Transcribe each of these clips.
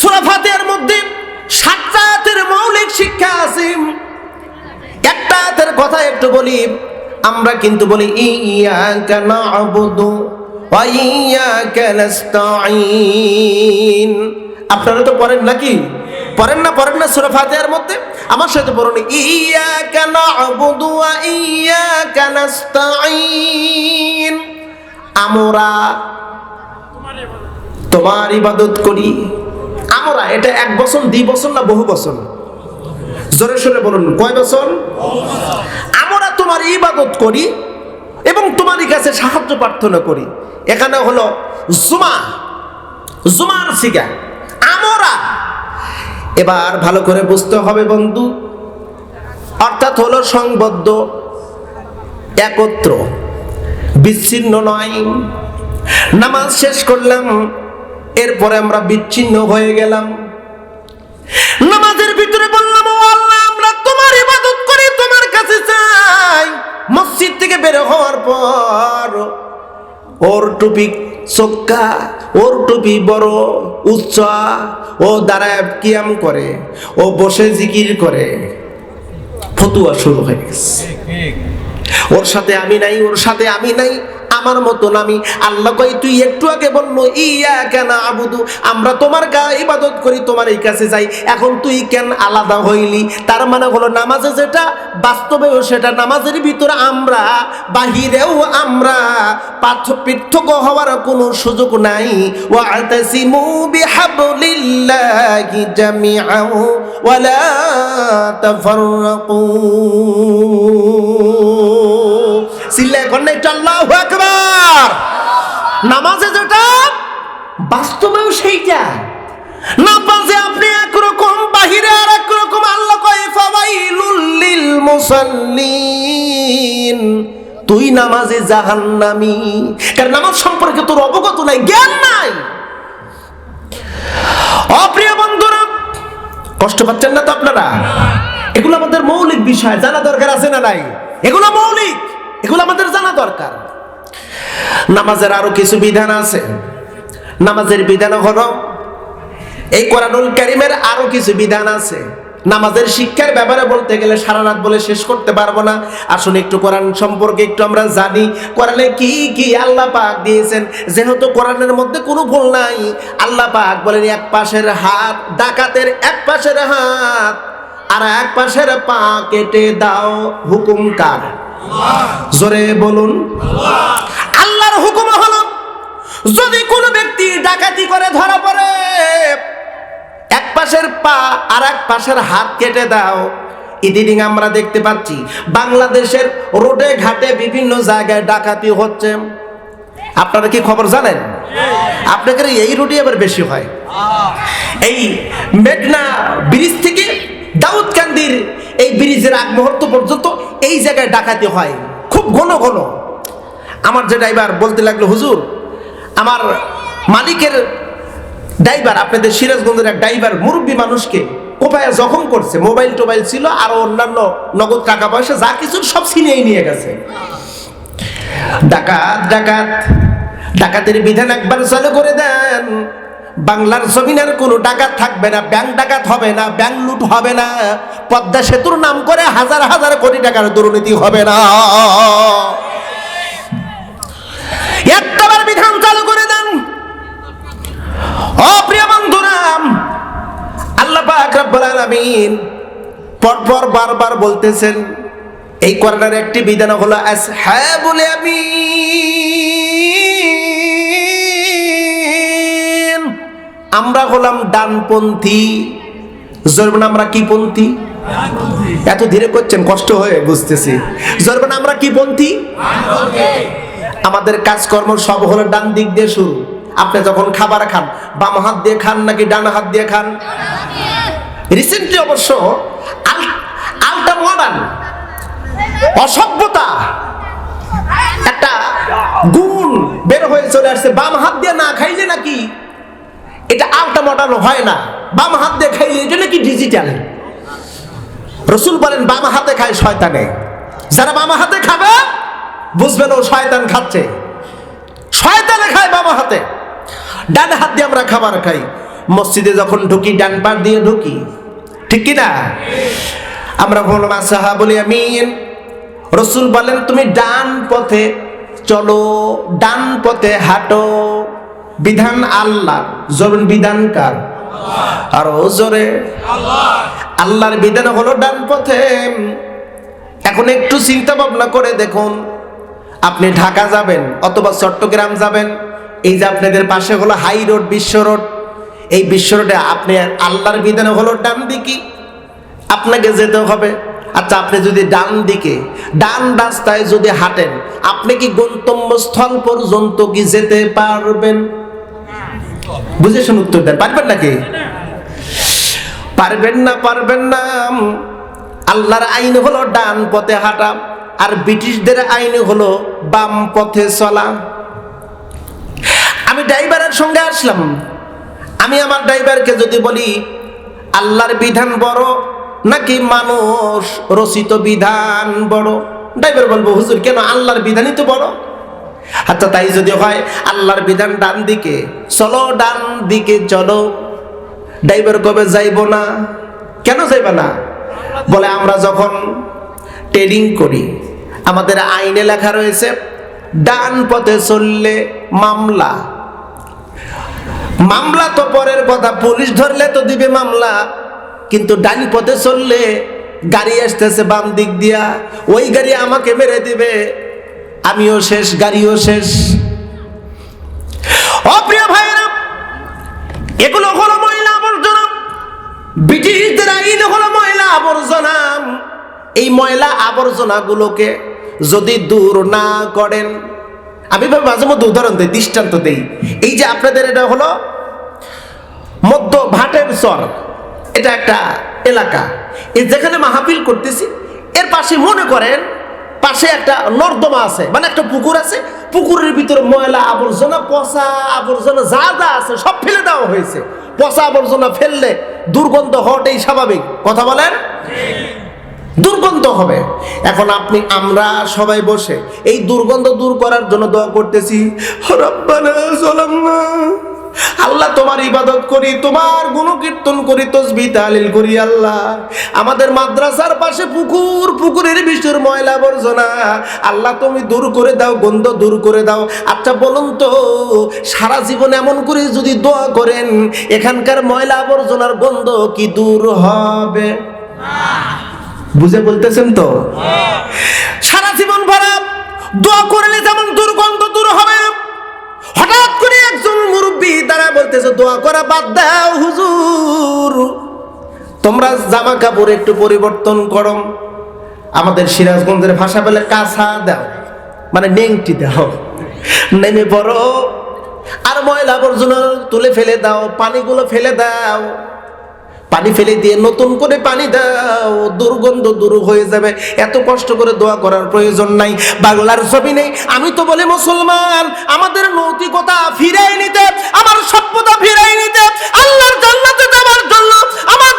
সূরা ফাতিহার মধ্যে সাতটা আয়াতের মৌলিক শিক্ষা আছে। একটা আয়াতের কথা একটু বলি, আমরা কিন্তু বলি, ইয়াকা না'বুদু ওয়া ইয়াকা নাস্তাঈন। আপনারা তো পড়েন নাকি? পড়েন না পড়েন না সূরা মধ্যে? আমার সাথে পড়ুন, ইয়াকা না'বুদু ওয়া ইয়াকা নাস্তাঈন। আমরা তোমার ইবাদত করি। আমরা এটা এক বছর দুই বছর না বহু বছর জোরে সোরে বলুন, কয় বছর আমরা তোমার ইবাদত করি এবং তোমারই কাছে সাহায্য প্রার্থনা করি। এখানে হলো জুমা, জুমার সিগা আমরা এবার ভালো করে বুঝতে হবে বন্ধু। অর্থাৎ হলো সংবদ্ধ, একত্র, বিচ্ছিন্ন নয়। নামাজ শেষ করলাম এরপরে আমরা বিচ্ছিন্ন হয়ে গেলাম। নামাজের ভিতরে বললাম ও আল্লাহ আমরা তোমার ইবাদত করি তোমার কাছে চাই। মসজিদ থেকে বের হওয়ার পর ওর টুপি চোক্কা ওর টুপি বড় উচ্চা ও দাঁড়ায় কিয়াম করে ও বসে জিকির করে। ফতুয়া শুরু হয়ে গেছে। ওর সাথে আমি নাই ওর সাথে আমি নাই আমার মতন আমি। আল্লাহ কই তুই একটু আগে বলল ইয়া কেন আবুদু আমরা তোমার গা ইবাদত করি, তোমার এই কাছে যাই। এখন তুই কেন আলাদা হইলি? তার মানে হলো নামাজে যেটা, বাস্তবেও সেটা। নামাজের ভিতরে আমরা, বাহিরেও আমরা পার্থ- পৃথক হওয়ার কোনো সুযোগ নাই। ওয়াতাসিমু বিহাবলিল্লাহি সিল্লা এখন আল্লাহু আকবার নামাজে যেটা, বাস্তবেও সেইটা। নামাজে আপনি একরকম বাহিরে আর একরকম আল্লাহ কয় ফাওয়াইলুল লিল মুসাল্লিন। তুই নামাজে জাহান্নামি। কারণ নামাজ সম্পর্কে তোর অবগত নাই, জ্ঞান নাই। অপ্রিয় বন্ধুরা, কষ্ট পাচ্ছেন না তো আপনারা? এগুলো আমাদের মৌলিক বিষয়, জানা দরকার আছে না নাই? এগুলো মৌলিক, এগুলো আমাদের জানা দরকার। নামাজের আরও কিছু বিধান আছে। নামাজের বিধান হলো এই কোরআনুল কারিমের আরও কিছু বিধান আছে। নামাজের শিক্ষার ব্যাপারে বলতে গেলে সারা রাত বলে শেষ করতে পারব না। আসুন একটু কোরআন সম্পর্কে একটু আমরা জানি। কোরআনে কি কি আল্লাহ পাক দিয়েছেন? যেহেতু কোরআনের মধ্যে কোনো ভুল নাই আল্লাহ পাক বলেন এক পাশের হাত ডাকাতের এক পাশের হাত আর এক পাশের পা কেটে দাও। হুকুম কার? জোরে বলুন। আল্লাহর হুকুম হলো, যদি কোনো ব্যক্তি ডাকাতি করে ধরা পড়ে, এক পাশের পা আর এক পাশের হাত কেটে দাও। ইদিনিং আমরা দেখতে পাচ্ছি বাংলাদেশের রোডে ঘাটে বিভিন্ন জায়গায় ডাকাতি হচ্ছে। আপনারা কি খবর জানেন? আপনাদের এই রোডে আবার বেশি হয়। এই মেঘনা ব্রিজ থেকে দাউদকান্দির এই ব্রিজের আগ মুহূর্ত পর্যন্ত এই জায়গায় ডাকাতি হয়। খুব ঘন ঘন। আমার যে ড্রাইভার বলতে লাগল, হুজুর, আমার মালিকের ড্রাইভার, আপনাদের সিরাজগঞ্জের এক ড্রাইভার, মুরব্বী মানুষকে কোপায় জখম করছে। মোবাইল টোবাইল ছিল আর অন্যান্য নগদ টাকা পয়সা, যা কিছু সব ছিনিয়েই নিয়ে গেছে। ডাকাত ডাকাত, ডাকাতের বিধান একবার চালু করে দেন। বাংলার জমিনের কোনো ডাকাত থাকবে না, ব্যাংক ডাকাত হবে না, ব্যাংক লুট হবে না, পদ্মা সেতুর নাম করে হাজার হাজার কোটি টাকার দুর্নীতি হবে না। বিধান চালু করে দেন। ও প্রিয় বন্ধুরাম আল্লাহ পাক পরপর বারবার বলতেছেন, এই কোরআনের একটি বিধান হলো আসহাবুল ইয়ামিন। আমরা হলাম ডানপন্থী। জরবেন আমরা কি পন্থী? এত ধীরে করছেন, কষ্ট হয়ে বুঝতেছি। জরবেন আমরা কি পন্থী? আমাদের কাজকর্ম সব হলো ডান দিক দিয়ে শুরু। আপনি যখন খাবার খান, বাম হাত দিয়ে খান নাকি ডান হাত দিয়ে খান? রিসেন্টলি অবশ্য আল- আলটা মডার্ন অসভ্যতা, একটা গুণ বের হয়ে চলে আসছে। বাম হাত দিয়ে না খাইলে নাকি এটা আলটা মডার্ন হয় না। বাম হাত দিয়ে খাইলে এটা নাকি ডিজিটাল রসুল বলেন, বাম হাতে খায় শয়তানে। যারা বাম হাতে খাবে বুঝবেন ও শয়তান খাচ্ছে। শয়তানে খায় বাবা হাতে। ডান হাত দিয়ে আমরা খাবার খাই। মসজিদে যখন ঢুকি, ডান পার দিয়ে ঢুকি। ঠিক কি না আমরা বললাম আসাহা বলি, আমিন। রসুল বলেন, তুমি ডান পথে চলো, ডান পথে হাঁটো। বিধান আল্লাহ। জরুন বিধান কার? আর জোরে। আল্লাহর বিধান হলো ডান পথে। এখন একটু চিন্তা ভাবনা করে দেখুন। আপনি ঢাকা যাবেন অথবা চট্টগ্রাম যাবেন, এই যে আপনাদের পাশে হলো হাই রোড, বিশ্ব রোড। এই বিশ্ব রোডে আপনি আল্লাহর বিধানে হলো ডান দিকে। আপনাকে যেতে হবে। আচ্ছা আপনি যদি ডান দিকে, ডান রাস্তায় যদি হাঁটেন, আপনি কি গন্তব্যস্থল পর্যন্ত কি যেতে পারবেন? বুঝে শুনে উত্তর দেন। পারবেন নাকি? পারবেন না পারবেন না। আল্লাহর আইন হলো ডান পথে হাঁটা। আর ব্রিটিশদের আইন হলো বাম পথে চলা। আমি ড্রাইভারের সঙ্গে আসলাম। আমি আমার ড্রাইভারকে যদি বলি, আল্লাহর বিধান বড় নাকি মানুষ রচিত বিধান বড়? ড্রাইভার বলব, হুজুর, কেন আল্লাহর বিধানই তো বড়? আচ্ছা তাই যদি হয়, আল্লাহর বিধান ডান দিকে, চলো ডান দিকে চলো। ড্রাইভার কবে যাইব না? কেন যাইব না? বলে, আমরা যখন ট্রেডিং করি আমাদের আইনে লেখা রয়েছে, ডান পথে চললে মামলা। মামলা তো পরের কথা, পুলিশ ধরলে তো দিবে মামলা, কিন্তু ডান পথে চললে গাড়ি আসতেছে বাম দিক দিয়া, ওই গাড়ি আমাকে মেরে দিবে, আমিও শেষ, গাড়িও শেষ। অপ্রিয় ভাইরা এগুলো হলো ময়লা আবর্জনা, ব্রিটিশদের আইন হলো ময়লা আবর্জনা। এই ময়লা আবর্জনাগুলোকে যদি দূর না করেন, আমি ভাবে মাঝে মধ্যে উদাহরণ দিই, দৃষ্টান্ত দিই। এই যে আপনাদের এটা হলো মধ্য ভাটের চর এটা একটা এলাকা। যেখানে মাহফিল করতেছি, এর পাশে মনে করেন, পাশে একটা নর্দমা আছে মানে একটা পুকুর আছে, পুকুরের ভিতরে ময়লা আবর্জনা, পচা আবর্জনা যা যা আছে সব ফেলে দেওয়া হয়েছে। পচা আবর্জনা ফেললে দুর্গন্ধ হওয়াটাই স্বাভাবিক। কথা বলেন? দুর্গন্ধ হবে। এখন আপনি, আমরা সবাই বসে এই দুর্গন্ধ দূর করার জন্য দোয়া করতেছি আল্লাহ তোমার ইবাদত করি, তোমার গুণকীর্তন করি, তসবি তালিল করি, আল্লাহ। আমাদের মাদ্রাসার পাশে পুকুর, পুকুরের বিষের ময়লা আবর্জনা। আল্লাহ তুমি দূর করে দাও, গন্ধ দূর করে দাও। আচ্ছা বলুন তো, সারা জীবন এমন করে যদি দোয়া করেন, এখানকার ময়লা আবর্জনার গন্ধ কি দূর হবে? বুঝে বলতেছেন তো? সারা জীবন ভরা দোয়া করলে যেমন দুর্গন্ধ দূর হবে, হঠাৎ করে একজন মুরব্বী তারা বলতেছে, দোয়া করা বাদ দাও হুজুর। তোমরা জামা কাপড় একটু পরিবর্তন করো। আমাদের সিরাজগঞ্জের ভাষা বলে কাঁচা দাও মানে নেংটি দাও। নেমে পড়ো, আর ময়লা আবর্জনা তুলে ফেলে দাও, পানিগুলো ফেলে দাও। পানি ফেলে দিয়ে নতুন করে পানি দাও, দুর্গন্ধ দূর হয়ে যাবে। এত কষ্ট করে দোয়া করার প্রয়োজন নাই। বাংলার ছবি নেই আমি তো বলি মুসলমান, আমাদের নৈতিকতা ফিরাই নিতে, আমার সভ্যতা ফিরাই নিতে, আল্লাহর জান্নাতে যাওয়ার জন্য আমার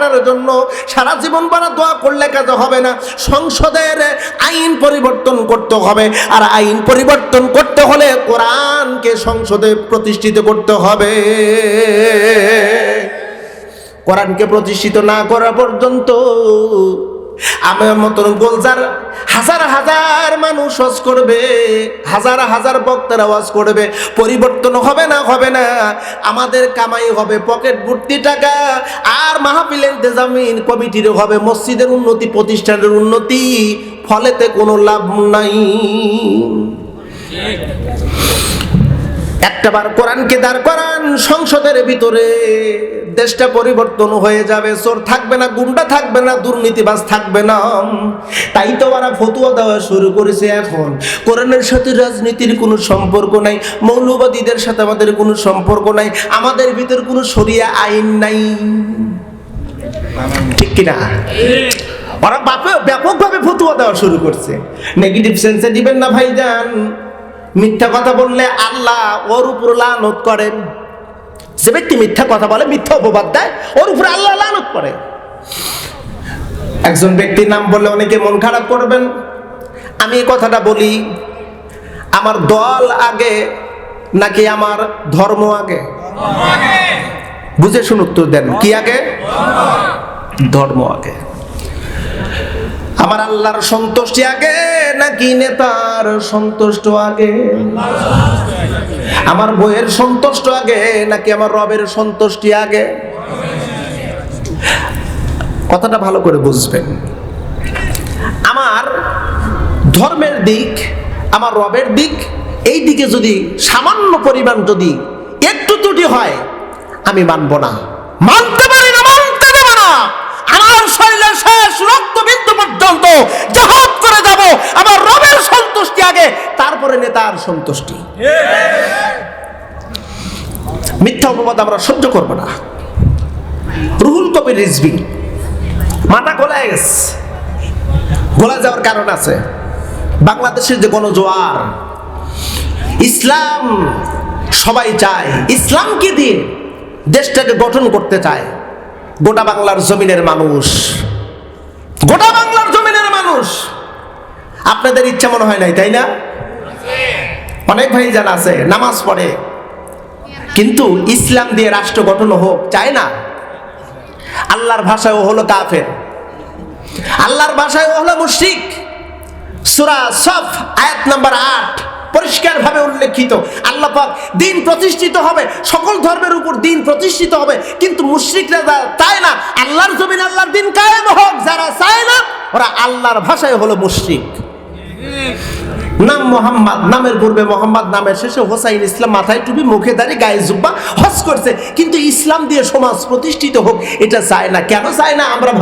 কাটার জন্য সারা জীবন পারা দোয়া করলে কাজ হবে না। সংসদের আইন পরিবর্তন করতে হবে। আর আইন পরিবর্তন করতে হলে কোরআনকে সংসদে প্রতিষ্ঠিত করতে হবে। কোরআনকে প্রতিষ্ঠিত না করা পর্যন্ত আমার মতন গোলজার হাজার হাজার মানুষ ওয়াজ করবে, হাজার হাজার বক্তারা ওয়াজ করবে, পরিবর্তন হবে না হবে না। আমাদের কামাই হবে পকেট ভর্তি টাকা, আর মাহফিল ইন্তেজামিন কমিটির হবে, মসজিদের উন্নতি, প্রতিষ্ঠানের উন্নতি, ফলেতে কোনো লাভ নাই। একটাবার কোরআনকে দাঁড় করান, সংসদের ভিতরে দেশটা পরিবর্তন হয়ে যাবে, চোর থাকবে না, গুন্ডা থাকবে না, দুর্নীতিবাজ থাকবে না। তাই তো ওরা ফতুয়া দেওয়া শুরু করেছে এখন। কোরআনের সাথে রাজনীতির কোনো সম্পর্ক নাই, মৌলবাদীদের সাথে আমাদের কোনো সম্পর্ক নাই, আমাদের ভিতর কোনো সরিয়া আইন নাই। ঠিক কিনা? ওরা ব্যাপকভাবে ফতুয়া দেওয়া শুরু করছে। নেগেটিভ সেন্সে দিবেন না ভাইজান। মিথ্যা কথা বললে আল্লাহ ওর উপর লানত করেন। যে ব্যক্তি মিথ্যা কথা বলে, মিথ্যা অপবাদ দেয়, ওর উপরে আল্লাহ লানত করে। একজন ব্যক্তির নাম বললে অনেকে মন খারাপ করবেন। আমি কথাটা বলি, আমার দল আগে নাকি আমার ধর্ম আগে? বুঝে শুন উত্তর দেন, কি আগে? ধর্ম আগে। আমার আল্লাহর সন্তুষ্টি আগে। নাকি নেতার সন্তুষ্ট আগে? আমার বইয়ের সন্তুষ্ট আগে নাকি আমার রবের সন্তুষ্টি আগে? কথাটা ভালো করে বুঝবেন। আমার ধর্মের দিক, আমার রবের দিক, এই দিকে যদি সামান্য পরিমাণ যদি একটু ত্রুটি হয়, আমি মানব না। মানতে পারি না, মানতে দেব না। আমার শরীরের শেষ রক্তবিন্দু পর্যন্ত জাহাজ করে যাব আমার রবের সন্তুষ্টি আগে, তারপরে নেতার সন্তুষ্টি। মিথ্যা অপবাদ আমরা সহ্য করব না। রুহুল কবির রিজবি মাথা গোলায় গেছে। গোলা যাওয়ার কারণ আছে। বাংলাদেশের যে গণজোয়ার, ইসলাম সবাই চায়, ইসলাম ইসলামকে দিয়ে দেশটাকে গঠন করতে চায়। গোটা বাংলার জমিনের মানুষ। গোটা বাংলার জমিনের মানুষ। আপনাদের ইচ্ছা মনে হয় নাই, তাই না? অনেক ভাই জানা আছে, নামাজ পড়ে। কিন্তু ইসলাম দিয়ে রাষ্ট্র গঠন হোক, চায় না। আল্লাহর ভাষায় ও হলো কাফের। আল্লাহর ভাষায় ও হলো মুশরিক। সূরা সফ, আয়াত নাম্বার আট, পরিষ্কারভাবে উল্লেখিত। আল্লাহ পাক দিন প্রতিষ্ঠিত হবে, সকল ধর্মের উপর দিন প্রতিষ্ঠিত হবে, কিন্তু মুশরিকরা যারা চায় না, আল্লাহর জমিন আল্লাহর দিন কায়েম হোক, যারা চায় না, ওরা আল্লাহর ভাষায় হলো মুশরিক। নাম মোহাম্মদ, নামের পূর্বে মোহাম্মদ, নামের শেষে হোসাইন ইসলাম মাথায় টুপি, মুখে দাঁড়িয়ে গায়ে জুব্বা, হজ করছে। কিন্তু ইসলাম দিয়ে সমাজ প্রতিষ্ঠিত হোক, এটা চায় না। কেন চায় না? আমরা